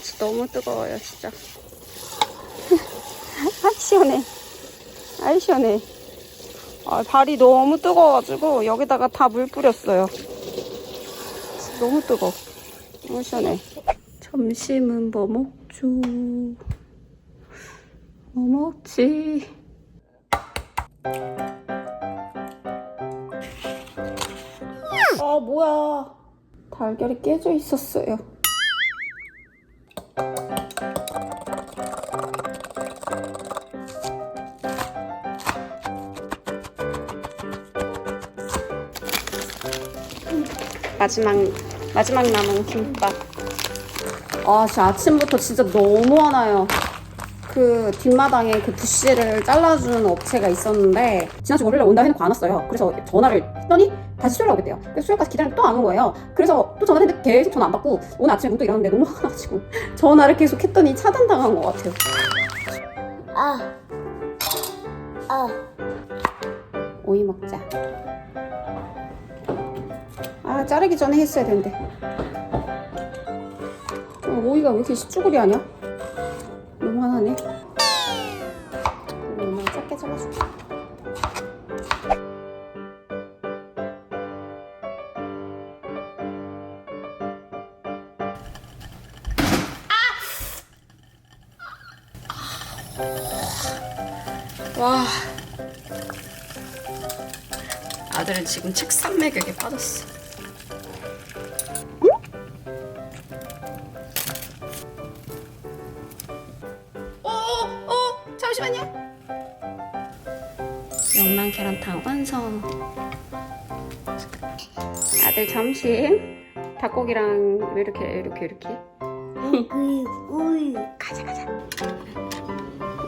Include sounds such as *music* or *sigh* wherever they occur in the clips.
햇빛이 너무 뜨거워요, 진짜. *laughs* 아, 시원해. 아이, 시원해. 아, 발이 너무 뜨거워가지고 여기다가 다 물 뿌렸어요. 너무 뜨거워. 너무 시원해. 점심은 뭐 먹죠? 뭐 먹지? 아, 뭐야. 달걀이 깨져 있었어요. 마지막 마지막 남은 김밥. 아, 진짜 아침부터 진짜 너무 화나요. 그 뒷마당에 그 부시를 잘라주는 업체가 있었는데 지난주 월요일에 온다 해놓고 안 왔어요. 그래서 전화를 했더니 다시 수요일에 오겠대요. 그래서 수요일까지 기다렸는데 또안 온 거예요. 그래서 또 전화를 했는데 계속 전화 안 받고 오늘 아침에 문또 일어났는데 너무 화가 나가지고 *laughs* 전화를 계속 했더니 차단당한 것 같아요. 아, 아, 오이 먹자. 아, 자르기 전에 했어야 되는데. 어, 오이가 왜 이렇게 쭈구리 하냐? 화나네. 이거 엄마가 작게 잘라줄게. 와. 아들은 지금 책상 매격에 빠졌어. 잠시만요. 명란 계란탕 완성. 아들 점심 닭고기랑 이렇게 이렇게 이렇게 우유, 우유. 가자 가자.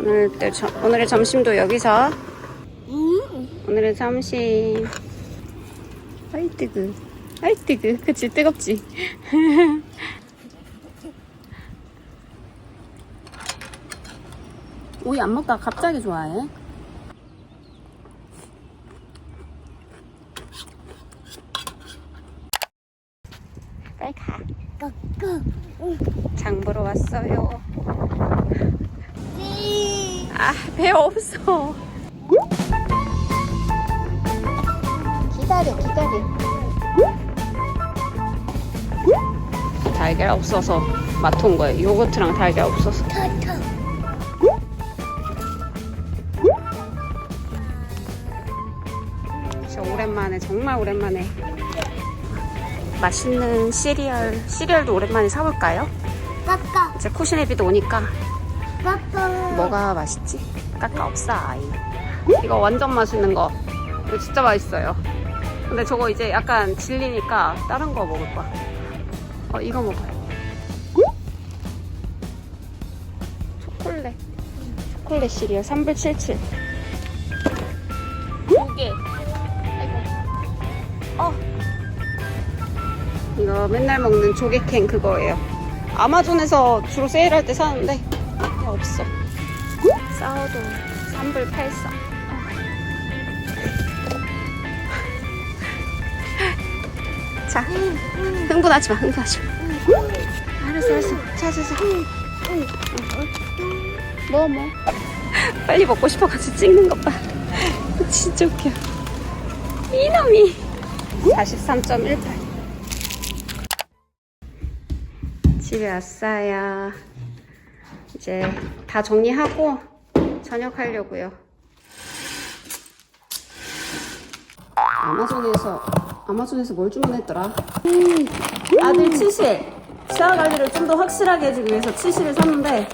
오늘 때 저, 오늘의 점심도 여기서 음, 오늘의 점심 아이 뜨그 아이 뜨그 그치 뜨겁지 *laughs* 오이 안 먹다가 갑자기 좋아해? 빨리 가. 장 보러 왔어요. 이, 아배 없어. 기다려, 기다려. 달걀 없어서 맡은 거예요. 요거트랑 달걀 없어서 오랜만에 정말 오랜만에 맛있는 시리얼 시리얼도 오랜만에 사볼까요? 까까, 이제 쿠시네비도 오니까 까까. 뭐가 맛있지? 까까 없어 아이. 이거 완전 맛있는 거. 이거 진짜 맛있어요. 근데 저거 이제 약간 질리니까 다른 거 먹을 거야. 어 이거 먹어요. 초콜릿. 초콜릿 시리얼 3불 77 어. 이거 맨날 먹는 조개캔 그거예요. 아마존에서 주로 세일할 때 사는데 없어. 사워도 3불 84자 흥분하지 마 흥분하지 마. 알았어 알았어. 자자자. 뭐 뭐. *laughs* 빨리 먹고 싶어가지고 찍는 것 봐. *laughs* 진짜 웃겨. 이놈이 43.18 집에 왔어요 이제 다 정리하고 저녁 하려고요. 아마존에서 아마존에서 뭘 주문했더라? 음, 아들 치실 치아 관리를 좀 더 확실하게 해주기 위해서 치실을 샀는데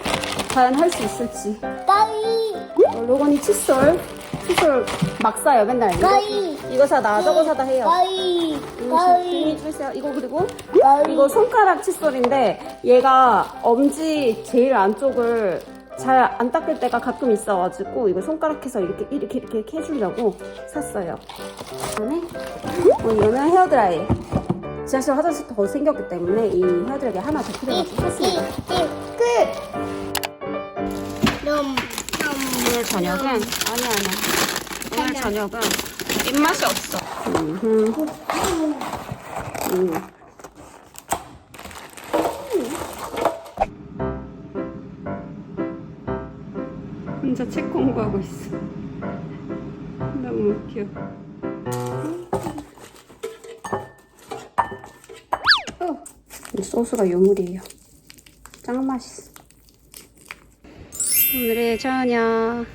과연 할 수 있을지. 까이, 어, 로건이 칫솔 칫솔 막 사요 맨날. 까이. 이거 사다 저거 사다 해요. 음, 까이, 주세요. 이거 그리고. 이거 손가락 칫솔인데 얘가 엄지 제일 안쪽을 잘 안 닦을 때가 가끔 있어가지고 이거 손가락 해서 이렇게 이렇게 이렇게, 이렇게 해주려고 샀어요. 그다음에 어, 이거는 헤어드라이. 지하실 화장실 더 생겼기 때문에 이 헤어드라이기 하나 더 필요해가지고 샀습니다. 끝! 놈, 오늘 저녁은 아니 아니 오늘 저녁은 입맛이 없어. 음. 혼자 책 공부하고 있어. 너무 웃겨. 어, 이 소스가 요물이에요. 짱 맛있어. 오늘의 저녁.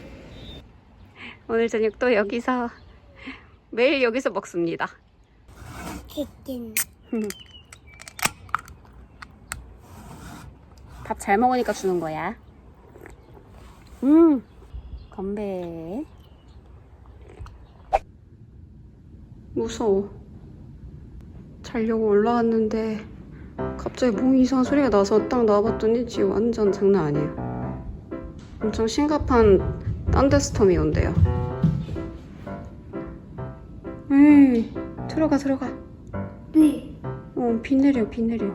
오늘 저녁 또 여기서 매일 여기서 먹습니다. 치킨. *laughs* 밥 잘 먹으니까 주는 거야. 음, 건배. 무서워. 자려고 올라왔는데 갑자기 뭐 이상한 소리가 나서 딱 나와봤더니 지금 완전 장난 아니에요. 엄청 심각한 딴데스톰이 온대요. 에이, 들어가 들어가. 비. 어, 비 내려 비 내려.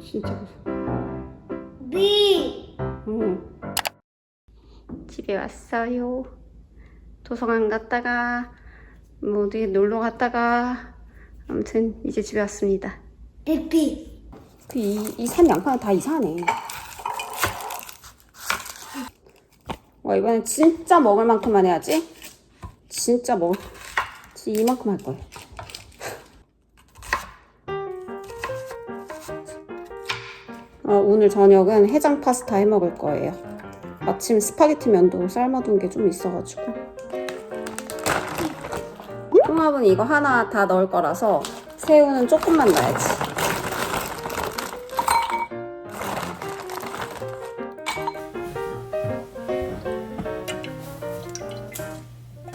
진짜 무서워. 비. 어. 집에 왔어요. 도서관 갔다가 뭐 어디 놀러 갔다가 아무튼 이제 집에 왔습니다. 비비. 이이산 양파는 다 이상하네. 와 이번엔 진짜 먹을 만큼만 해야지. 진짜 먹을 진짜 이만큼 할 거예요. 어, 오늘 저녁은 해장 파스타 해 먹을 거예요. 마침 스파게티 면도 삶아둔 게 좀 있어가지고. 홍합은 이거 하나 다 넣을 거라서 새우는 조금만 넣어야지.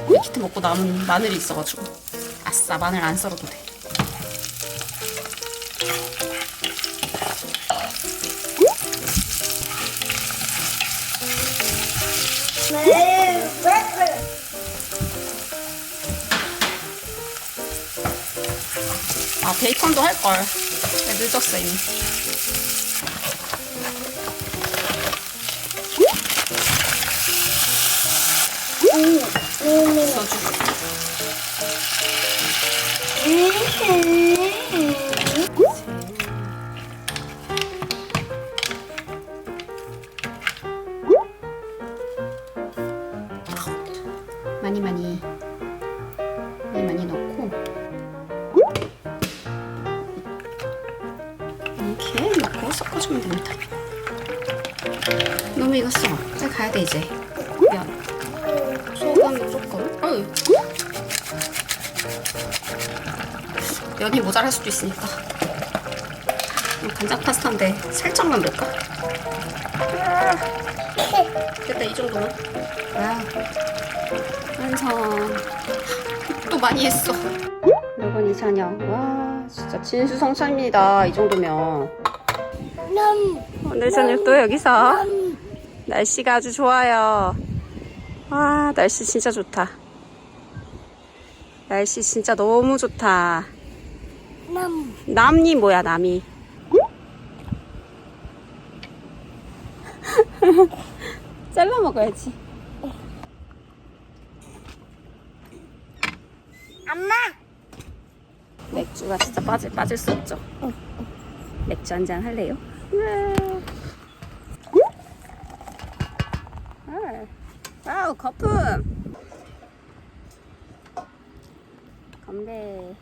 밀키트 먹고 남은 마늘이 있어가지고 아싸 마늘 안 썰어도 돼. 아 베이컨도 할 걸. 늦었어 이미. 많이 많이 많이 많이 넣고 이렇게 넣고 섞어주면 됩니다. 너무 익었어. 빨리 가야 돼 이제. 면 면이 모자랄 수도 있으니까. 음, 간장 파스타인데 살짝만 넣을까? 아, 됐다 이 정도면. 와. 완성. 또 많이 했어. 여러분 이 저녁 와 진짜 진수성찬입니다. 이 정도면 남. 오늘 저녁도 여기서 날씨가 아주 좋아요. 와 날씨 진짜 좋다. 날씨 진짜 너무 좋다. 남. 남이 뭐야 남이? *laughs* 잘라 먹어야지. 엄마. 맥주가 진짜 빠질 빠질 수 없죠. 맥주 한 잔 할래요? 아, 와우 거품. 건배.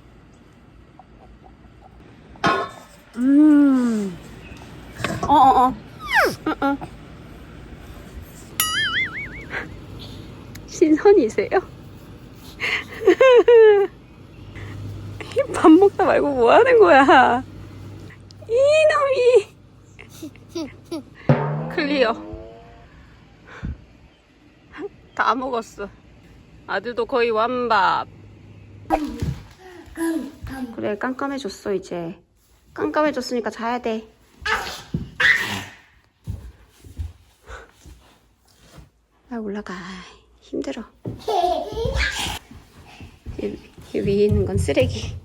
음. 어 어 어. 어, 어. 신선이세요? *laughs* 밥 먹다 말고 뭐 하는 거야? 이놈이 *laughs* 클리어 다 먹었어 아들도 거의 완밥 그래 깜깜해졌어 이제 깜깜해졌으니까 자야 돼. 아 올라가. 힘들어. *laughs* 이, 이 위에 있는 건 쓰레기